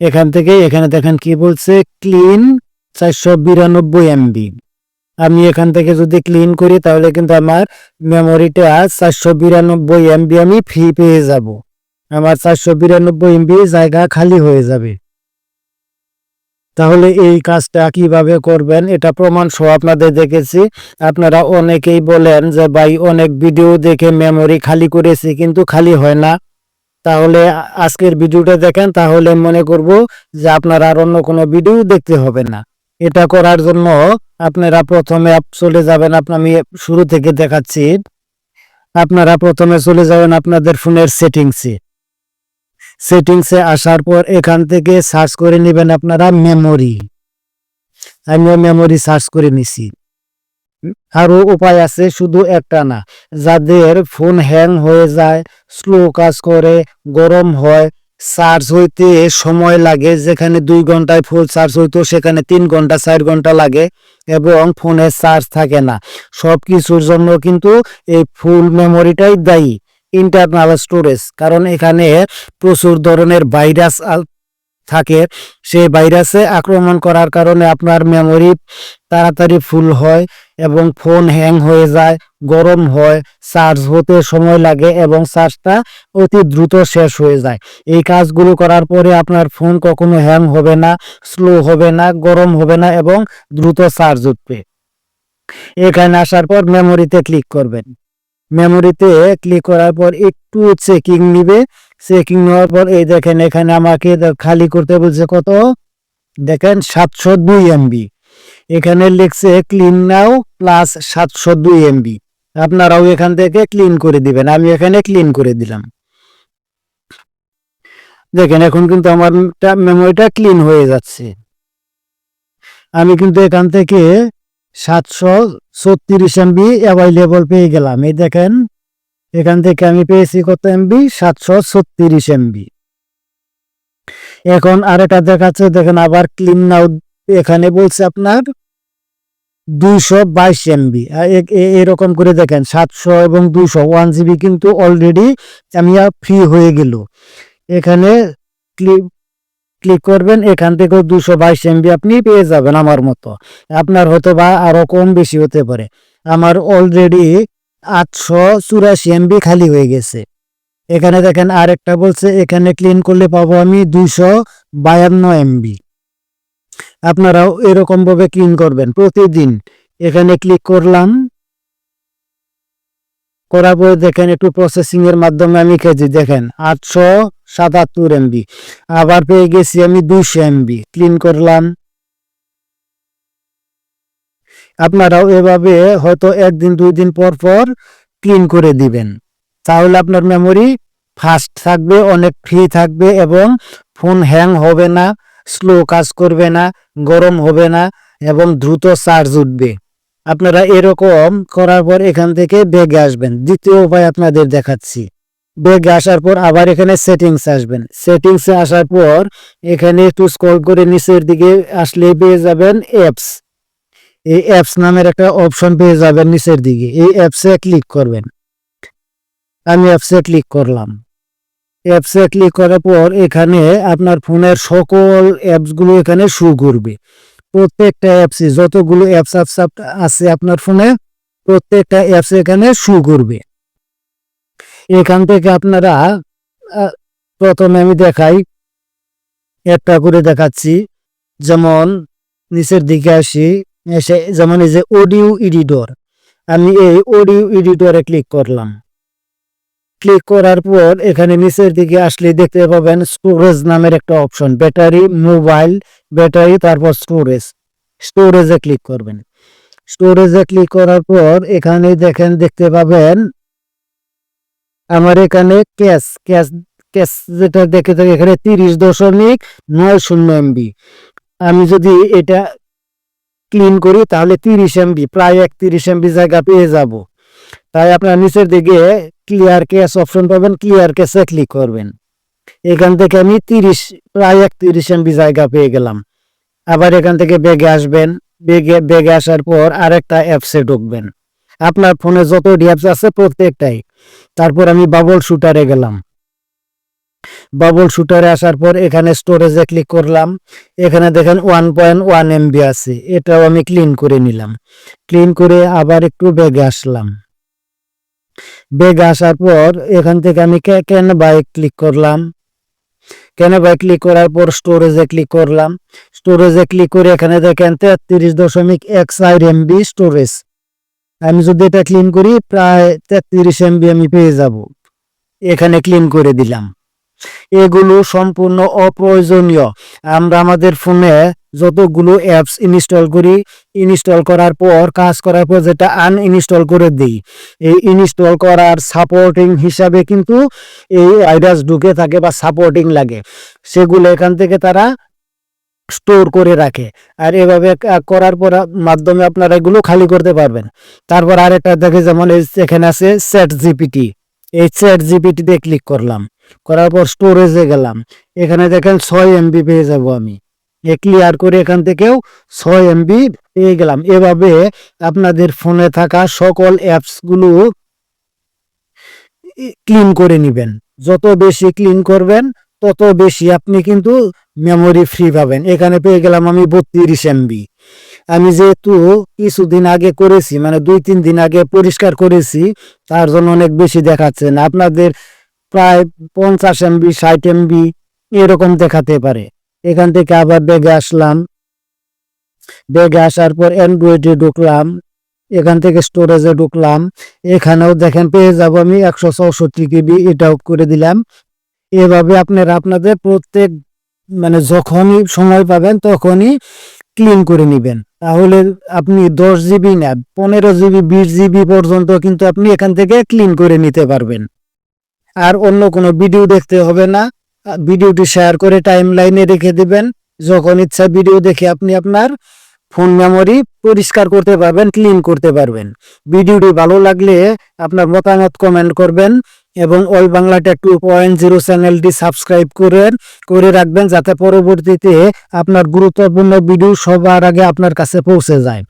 এখান থেকে এখানে দেখেন কি বলছে? ক্লিন চারশো বিরানব্বই এমবি আমি এখান থেকে যদি ক্লিন করি, তাহলে কিন্তু আমার মেমোরিটা চারশো বিরানব্বই এমবি আমি ফ্রি পেয়ে যাব। আমার চারশো বিরানব্বই এমবি জায়গা খালি হয়ে যাবে। তাহলে এই কাজটা কীভাবে করবেন? এটা প্রমাণ সহ আপনাদের দেখেছি। আপনারা অনেকেই বলেন যে, ভাই, অনেক ভিডিও দেখে মেমোরি খালি করেছি, কিন্তু খালি হয় না। তাহলে আজকের ভিডিওটা দেখেন, তাহলে মনে করব যে আপনার আর অন্য কোনো ভিডিও দেখতে হবে না। এটা করার জন্য আপনারা প্রথমে চলে যাবেন আপনার আমি শুরু থেকে দেখাচ্ছি। আপনারা প্রথমে চলে যাবেন আপনাদের ফোনের সেটিংসে। সেটিংসে আসার পর এখান থেকে সার্চ করে নেবেন আপনারা মেমোরি। আমিও মেমোরি সার্চ করে নিছি। আরও উপায় আছে, শুধু একটা না। যাদের ফোন হ্যাং হয়ে যায়, স্লো কাজ করে, গরম হয়, চার্জ হইতে সময় লাগে, যেখানে দুই ঘন্টায় ফুল চার্জ হইতো, সেখানে তিন ঘণ্টা, চার ঘণ্টা লাগে, এবং ফোনে চার্জ থাকে না। সব কিছুর জন্য কিন্তু এই ফুল মেমোরিটাই দায়ী ইন্টারনাল স্টোরেজ কারণ এখানে প্রচুর ধরনের ভাইরাস থাকে। সেই ভাইরাসে আক্রমণ করার কারণে আপনার মেমোরি তাড়াতাড়ি ফুল হয় এবং ফোন হ্যাং হয়ে যায়, গরম হয় চার্জ হতে সময় লাগে এবং চার্জটা অতি দ্রুত শেষ হয়ে যায়। এই কাজগুলো করার পরে আপনার ফোন কখনো হ্যাং হবে না স্লো হবে না, গরম হবে না এবং দ্রুত চার্জ উঠবে। এখানে আসার পর মেমোরিতে ক্লিক করবেন। মেমোরিতে ক্লিক করার পর একটু চেকিং নিবে। চেকিং নেওয়ার পর, এই দেখেন এখানে আমাকে খালি করতে বলছে কত? দেখেন সাতশো দুই এমবি। এখানে লিখছে ক্লিন নাও প্লাস সাতশো দুই এমবি। আপনারাও এখান থেকে ক্লিন করে দিবেন। আমি এখানে ক্লিন করে দিলাম। দেখেন এখন কিন্তু আমার মেমোরিটা ক্লিন হয়ে যাচ্ছে। আমি কিন্তু এখান থেকে সাতশো ছত্রিশ এমবি অ্যাভেলেবল পেয়ে গেলাম। এই দেখেন এখান থেকে আমি পেয়েছি কত এমবি সাতশো ছত্রিশ এমবি এখন আরেকটা দেখাচ্ছে, দেখেন আবার ক্লিন নাও এখানে বলছে আপনার দুইশো বাইশ এমবি এরকম করে দেখেন, সাতশো এবং দুইশো ওয়ান জিবি কিন্তু অলরেডি আমি ফ্রি হয়ে গেল। এখানে ক্লিক ক্লিক করবেন, এখান থেকেও দুশো বাইশ এমবি আপনি পেয়ে যাবেন আমার মতো। আপনার হয়তো বা আরও কম বেশি হতে পারে। আমার অলরেডি আটশো চুরাশি এমবি খালি হয়ে গেছে। এখানে দেখেন আরেকটা বলছে, এখানে ক্লিন করলে পাবো আমি দুইশো বায়ান্ন এমবি আপনারাও এরকম ভাবে ক্লিন করবেন প্রতিদিন। এখানে ক্লিক করলাম। করার পরে দেখেন একটু প্রসেসিং এর মাধ্যমে আমি খেয়েছি। দেখেন, আটশো সাতাত্তর এমবি আবার পেয়ে গেছি আমি দুইশো এমবি ক্লিন করলাম। আপনারাও এভাবে হয়তো একদিন দুই দিন পর পর ক্লিন করে দিবেন। তাহলে আপনার মেমোরি ফাস্ট থাকবে, অনেক ফ্রি থাকবে এবং ফোন হ্যাং হবে না স্লো কাজ করবে না, গরম হবে না এবং দ্রুত চার্জ উঠবে। আপনারা এরকম করার পর এখান থেকে বেগে আসবেন। দ্বিতীয় উপায় আপনাদের দেখাচ্ছি। বেগে আসার পর আবার এখানে সেটিংস আসবেন। সেটিংসে আসার পর এখানে একটু স্ক্রল করে নিচের দিকে আসলে পেয়ে যাবেন অ্যাপস এই অ্যাপস নামের একটা অপশন পেয়ে যাবেন নিচের দিকে। এই অ্যাপসে ক্লিক করবেন। আমি অ্যাপসে ক্লিক করলাম। অ্যাপসে ক্লিক করার পর এখানে আপনার ফোনের সকল অ্যাপসগুলো এখানে শু করবে। প্রত্যেকটা অ্যাপসে যতগুলো অ্যাপস অ্যাপস আছে আপনার ফোনে, প্রত্যেকটা অ্যাপস এখানে শু করবে। এখান থেকে আপনারা প্রথমে আমি দেখাই, একটা করে দেখাচ্ছি। যেমন, নিচের দিকে আসি। এসে যেমন এই যে অডিও এডিটর আমি এই অডিও এডিটরে ক্লিক করলাম। ক্লিক করার পর এখানে নিচের দিকে আসলে দেখতে পাবেন স্টোরেজ নামের একটা অপশন ব্যাটারি মোবাইল ব্যাটারি তারপর স্টোরেজ স্টোরেজে ক্লিক করবেন। স্টোরেজে ক্লিক করার পর এখানে দেখেন, দেখতে পাবেন আমার এখানে ক্যাশ ক্যাশ ক্যাশ যেটা দেখে থাকি, এখানে তিরিশ দশমিক নয় শূন্য এমবি আমি যদি এটা ক্লিন করি, তাহলে তিরিশ এমবি, প্রায় একত্রিশ এমবি জায়গা পেয়ে যাব। তাই আপনার নিচের দিকে ক্লিয়ার ক্যাশ অপশন পাবেন ক্লিয়ার ক্যাশে ক্লিক করবেন। এখান থেকে আমি তিরিশ, প্রায় একত্রিশ এমবি জায়গা পেয়ে গেলাম। আবার এখান থেকে বেগে আসবেন, বেগে বেগে আসার পর আরেকটা অ্যাপসে ঢুকবেন। আপনার ফোনে যত ডি অ্যাপস আছে প্রত্যেকটাই। তারপর আমি বাবল শুটারে গেলাম। বাবল শুটারে আসার পর এখানে স্টোরেজে ক্লিক করলাম। এখানে দেখেন ওয়ান পয়েন্ট ওয়ান এমবি আছে। এটাও আমি ক্লিন করে নিলাম। ক্লিন করে আবার একটু ব্যাগে আসলাম। ব্যাগে আসার পর এখান থেকে আমি কেন বাইক ক্লিক করলাম? বাইক ক্লিক করার পর স্টোরেজে ক্লিক করলাম। স্টোরেজে ক্লিক করে এখানে দেখেন তেত্রিশ দশমিক এক চার এমবি স্টোরেজ আমি যদি এটা ক্লিন করি, প্রায় তেত্রিশ এমবি আমি পেয়ে যাব। এখানে ক্লিন করে দিলাম। এগুলো সম্পূর্ণ অপ্রয়োজনীয়। আমরা আমাদের ফোনে যতগুলো অ্যাপস ইনস্টল করি ইনস্টল করার পর কাজ করার পর যেটা আনইনস্টল করে দিই। এই ইনস্টল করার সাপোর্টিং হিসাবে কিন্তু এই ভাইরাস ঢুকে থাকে বা সাপোর্টিং লাগে। সেগুলো এখান থেকে তারা স্টোর করে রাখে। আর এভাবে করার পর মাধ্যমে আপনারা এগুলো খালি করতে পারবেন। তারপর আরেকটা দেখে যেমন এখানে আছে চ্যাট জিপিটি এই চ্যাট জিপিটিতে ক্লিক করলাম। করার পর স্টোরেজে গেলাম। এখানে দেখেন ছয় এমবি পেয়ে যাব আমি। এ ক্লিয়ার করে এখান থেকেও ছয় এমবি পেয়ে গেলাম। এভাবে আপনাদের ফোনে থাকা সকল অ্যাপসগুলো ক্লিন করে নেবেন। যত বেশি ক্লিন করবেন, তত বেশি আপনি কিন্তু মেমোরি ফ্রি পাবেন। এখানে পেয়ে গেলাম আমি বত্রিশ এমবি আমি যেহেতু কিছুদিন আগে করেছি মানে দুই তিন দিন আগে পরিষ্কার করেছি, তার জন্য অনেক বেশি দেখাচ্ছে না। আপনাদের প্রায় পঞ্চাশ এমবি, ষাট এমবি এরকম দেখাতে পারে। এখান থেকে আবার ব্যাগে আসলাম। ব্যাগে আসার পর অ্যান্ড্রয়েডে ঢুকলাম। এখান থেকে স্টোরেজে ঢুকলাম। এখানেও দেখেন পেয়ে যাব আমি একশো চৌষট্টি কেবি এটাও করে দিলাম। এভাবে আপনারা আপনাদের প্রত্যেক মানে যখনই সময় পাবেন তখনই ক্লিন করে নেবেন। তাহলে আপনি দশ জিবি না, পনেরো জিবি, বিশ জিবি পর্যন্ত কিন্তু আপনি এখান থেকে ক্লিন করে নিতে পারবেন। আর অন্য কোনো ভিডিও দেখতে হবে না। ভিডিওটি শেয়ার করে টাইম লাইনে রেখে দিবেন। যখন ইচ্ছা ভিডিও দেখে আপনি আপনার ফোন মেমোরি পরিষ্কার করতে পারবেন ক্লিন করতে পারবেন। ভিডিওটি ভালো লাগলে আপনার মতামত কমেন্ট করবেন এবং অল বাংলাটা টু পয়েন্ট জিরো চ্যানেলটি সাবস্ক্রাইব করেন করে রাখবেন যাতে পরবর্তীতে আপনার গুরুত্বপূর্ণ ভিডিও সবার আগে আপনার কাছে পৌঁছে যায়।